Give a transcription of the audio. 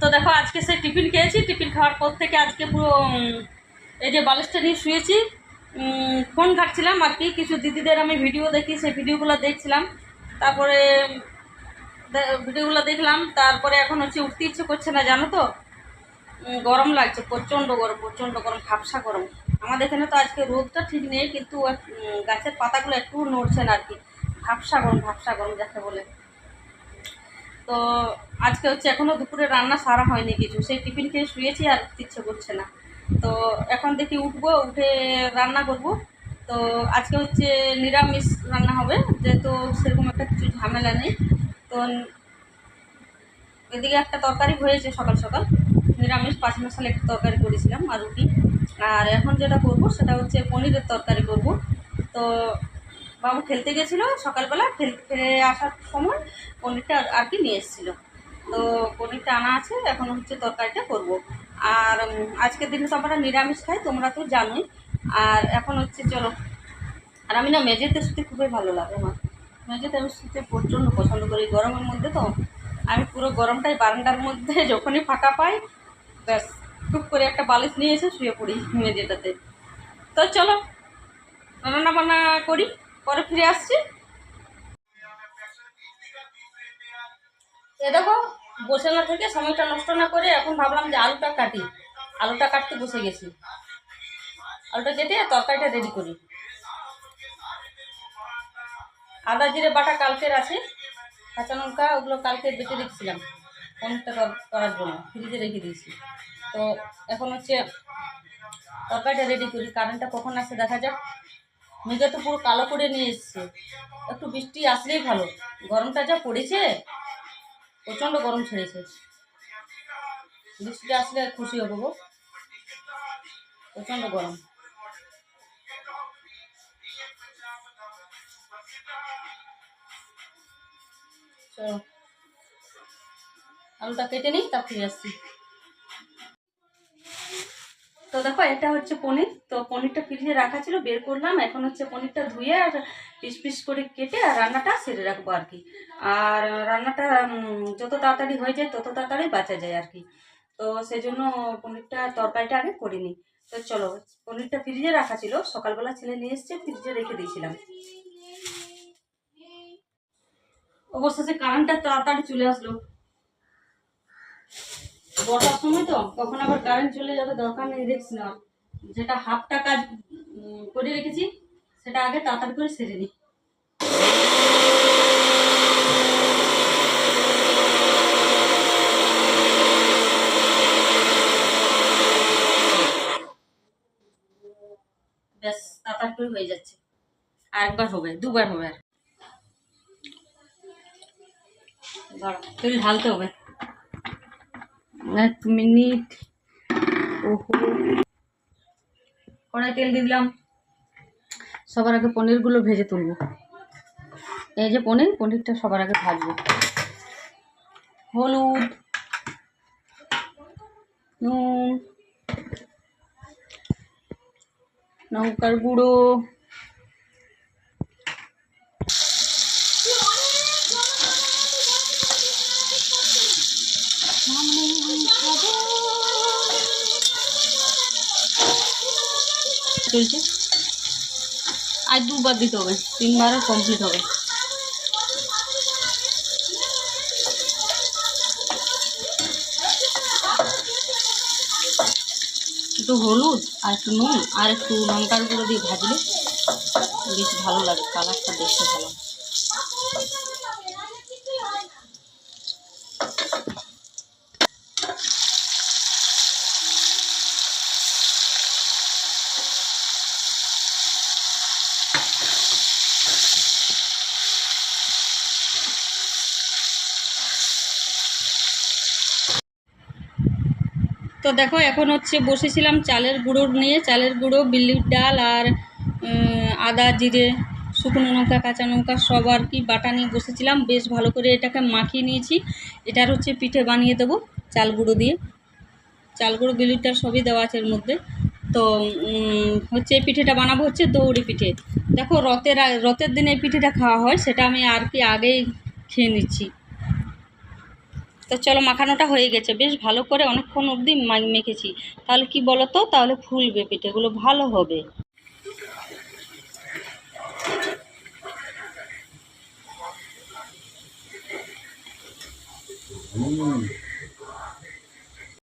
তো দেখো, আজকে সে টিফিন খেয়েছি। টিফিন খাওয়ার পর থেকে আজকে পুরো এই যে বালিশটা নিয়ে শুয়েছি। ফোন ঘাটছিলাম আর কি, কিছু দিদিদের আমি ভিডিও দেখি, সেই ভিডিওগুলো দেখছিলাম। তারপরে ভিডিওগুলো দেখলাম, তারপরে এখন হচ্ছে উঠতে ইচ্ছে করছে না, জানো তো? গরম লাগছে, প্রচণ্ড গরম প্রচণ্ড গরম, হাফসা গরম। আমাদের এখানে তো আজকে রোদটা ঠিক নেই, কিন্তু গাছের পাতাগুলো একটু নড়ছে না আর কি। হাফসা গরম হাফসা গরম যাকে বলে। তো আজকে হচ্ছে এখনও দুপুরে রান্না সারা হয়নি কিছু। সেই টিফিন খেয়ে শুয়েছি আর ইচ্ছে করছে না। তো এখন দেখি উঠবো, উঠে রান্না করব। তো আজকে হচ্ছে নিরামিষ রান্না হবে। যেহেতু সেরকম একটা কিছু ঝামেলা নেই। তো এদিকে একটা তরকারি হয়েছে সকাল সকাল। নিরামিষ পাঁচ মশালা একটা তরকারি করেছিলাম, আর রুটি। আর এখন যেটা করব, সেটা হচ্ছে পনিরের তরকারি করব। তো বাবু খেলতে গেছিল সকালবেলা ফিরে আসার সময় পনিরটা আর কি নিয়ে এসেছিল। তো পনিরটা আনা আছে, এখন হচ্ছে তরকারিটা করব। আর আজকের দিনে তো আমরা নিরামিষ খাই, তোমরা তো জানোই। আর এখন হচ্ছে চলো। আর আমি না মেঝেতে শুতে খুবই ভালো লাগে আমার। মেঝেতে আমি শুতে প্রচণ্ড পছন্দ করি, গরমের মধ্যে তো। আমি পুরো গরমটাই বারান্দার মধ্যে যখনই ফাঁকা পাই, ব্যাস, টুক করে একটা বালিশ নিয়ে এসে শুয়ে পড়ি মেঝেটাতে। তো চলো রান্না বান্না করি। পরে ফিরে আসছি। এ দেখো, বসে না থেকে সময়টা নষ্ট না করে এখন ভাবলাম যে আলুটা কাটি। আলুটা কাটতে বসে গেছি। আলুটা কেটে তরকারিটা রেডি করি। আদা, জিরে, বাটা কালকের আছে কাঁচা লঙ্কা, ওগুলো কালকে বেটে রেখেছিলাম। পনিরটা করার জন্য, ফ্রিজে রেখে দিয়েছি। তো এখন হচ্ছে তরকারিটা রেডি করি। কারেন্টটা কখন আসে দেখা যাক। মেঘে তো পুরো কালো করে নিয়ে এসছে। একটু বৃষ্টি আসলেই ভালো। গরমটা যা পড়েছে, প্রচণ্ড গরম ছেড়েছে। বৃষ্টিটা আসলে খুশি হব গো। প্রচণ্ড গরম। চলো। আলুটা কেটে নিই তা ফিরে আসছি। তো দেখো, এটা হচ্ছে পনির। তো পনিরটা ফ্রিজে রাখা ছিল, বের করলাম। এখন হচ্ছে পনিরটা ধুয়ে আর পিস পিস করে কেটে আর রান্নাটা সেরে রাখব আর কি। আর রান্নাটা যত তাড়াতাড়ি হয়ে যায়, তত তাড়াতাড়ি বাঁচা যায় আর কি। তো সেই জন্য পনিরটা, তরকারিটা আগে করিনি তো চলো, পনিরটা ফ্রিজে রাখা ছিল। সকালবেলা ছেলে নিয়ে এসছে, ফ্রিজে রেখে দিয়েছিলাম। অবশেষে কারেন্টটা তাড়াতাড়ি চলে আসলো। বর্ষার সময় তো, তখন আবার কারেন্ট চলে যাবে, দরকার নেই, দেখছি না। যেটা হাফটা কাজ করে রেখেছি, সেটা আগে তাড়াতাড়ি করে সেরে নিই। ব্যাস করে হয়ে যাচ্ছে। আর একবার হবে, দুবার হবে আর। ঢালতে হবে। এক মিনিট। ওহো। কড়াই তেল দিয়ে দিলাম। সবার আগে পনিরগুলো ভেজে তুলবো। এই যে পনির, পনিরটা সবার আগে ভাজবো। হলুদ, নুন, লঙ্কার গুঁড়ো। চলছে। আর দুবার দিতে হবে, তিনবারও কমপ্লিট হবে। একটু হলুদ আর একটু নুন, আর একটু লঙ্কার গুঁড়ো দিয়ে ভাজলে বেশ ভালো লাগে, কালারটা দেখতে ভালো। তো দেখো, এখন হচ্ছে বসেছিলাম চালের গুঁড়ো নিয়ে। চালের গুঁড়ো বিউলির ডাল আর আদা, জিরে, শুকনো লঙ্কা, কাঁচা লঙ্কা সব আর কি বাটা নিয়ে বসেছিলাম। বেশ ভালো করে এটাকে মাখিয়ে নিয়েছি। এটার হচ্ছে পিঠে বানিয়ে দেবো চাল গুঁড়ো দিয়ে। চাল গুঁড়ো বিলির ডাল সবই দেওয়া আছে এর মধ্যে। তো হচ্ছে এই পিঠেটা বানাবো হচ্ছে দৌড়ি পিঠে। দেখো, রথের রথের দিনে এই পিঠেটা খাওয়া হয়, সেটা আমি আর কি আগেই খেয়ে নিচ্ছি। তো চলো মাখানোটা হয়ে গেছে। বেশ ভালো করে অনেকক্ষণ অবধি মেখেছি তাহলে কি বলো তো তাহলে ফুলবে পিঠেগুলো ভালো হবে।